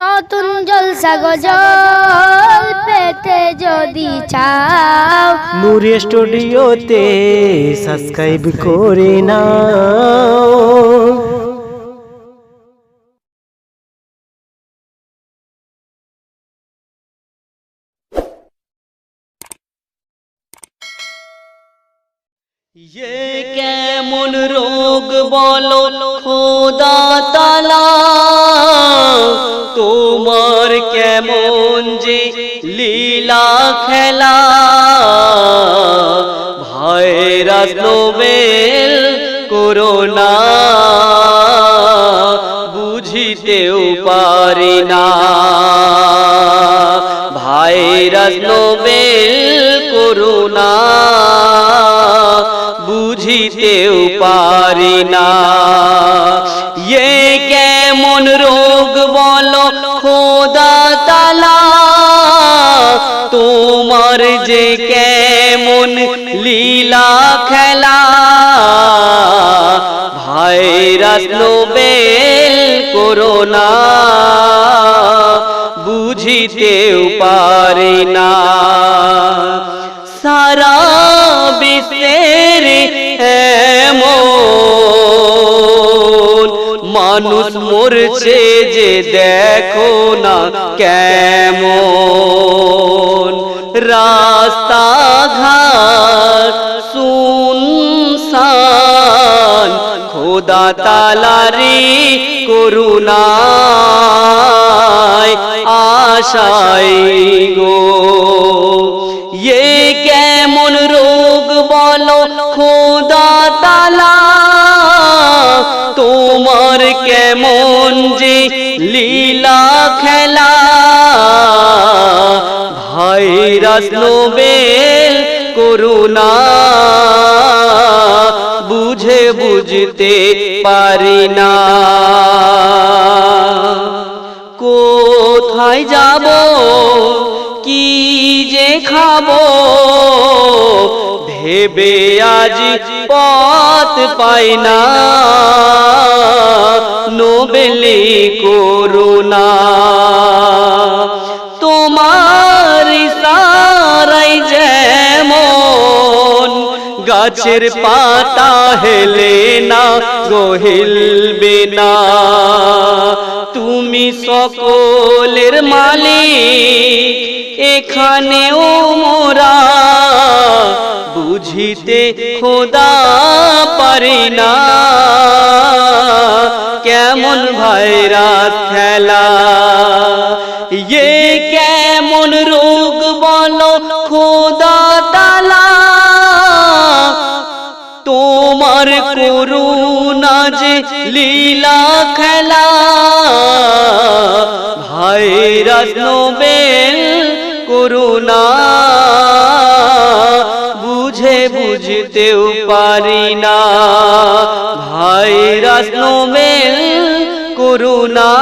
নতুন জলসা গজল পেতে যদি চাও। নুরি স্টুডিওতে সাবস্ক্রাইব করে নাও। ये কেমন রোগ বলো, খোদা তালা তোমার কেমন যে লীলা খেলা। ভাইরাস নোবেল করোনা, বুঝিতেও পারি না। Virus novel corona. খোদা তালা তোমার যে কেমন লীলা খেলা ভাইরাস নোবেল করোনা বুঝিতেও পারি না। মানুষ মরছে যে দেখো না কেমন। রাস্তাঘাট, সুনসান, খোদা তালারি করুণায় আশাই গো। এ কেমন রোগ বলো খোদা তালা তোমার কেমন যে লীলা খেলা? ভাইরাস নোবেল করুণা। বুঝে বুঝতে পারি না। কোথায় যাব? কি যে খাব? ভেবে আজি পথ পাই না। নোবেলি করুণা। তোমার সারাই যেমন গাছের পাতা হেলে না গহিলবে না। তুমি সকলের মালিক, এখানেও মোরা বুঝিতে খোদা পারি না। কেমন ভাইরাস খেলা। ইয়ে কেমন রোগ বলো খোদা তালা। তোমার করুণা যে লীলা খেলা। ভাইরাস নোবেল করুণা বুঝতেও পারি না। ভাইরাস নোবেল করুণা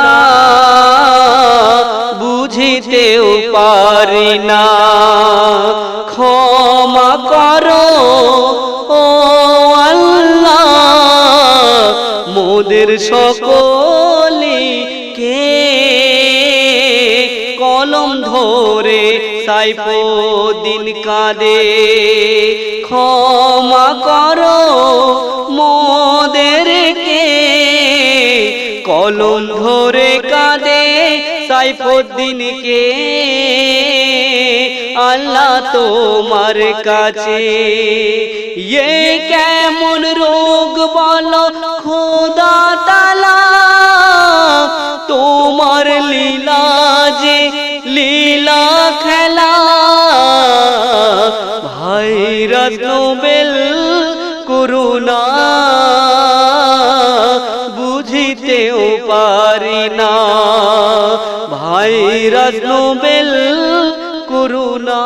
বুঝিতেও পারি না। ক্ষমা করো, ও আল্লাহ। মোদের সকলি কে কলম ধরে সাইফুদ্দিন কাঁদে। ক্ষমা করো মোদের কে কলম ধরে কাঁদে সাইফুদ্দিনকে। আল্লাহ তোমার কাছে। ইয়ে কেমন রোগ বলো, খোদা ভাইরাস নোবেল করুণা বুঝিতেও পারি না। ভাইরাস নোবেল করুণা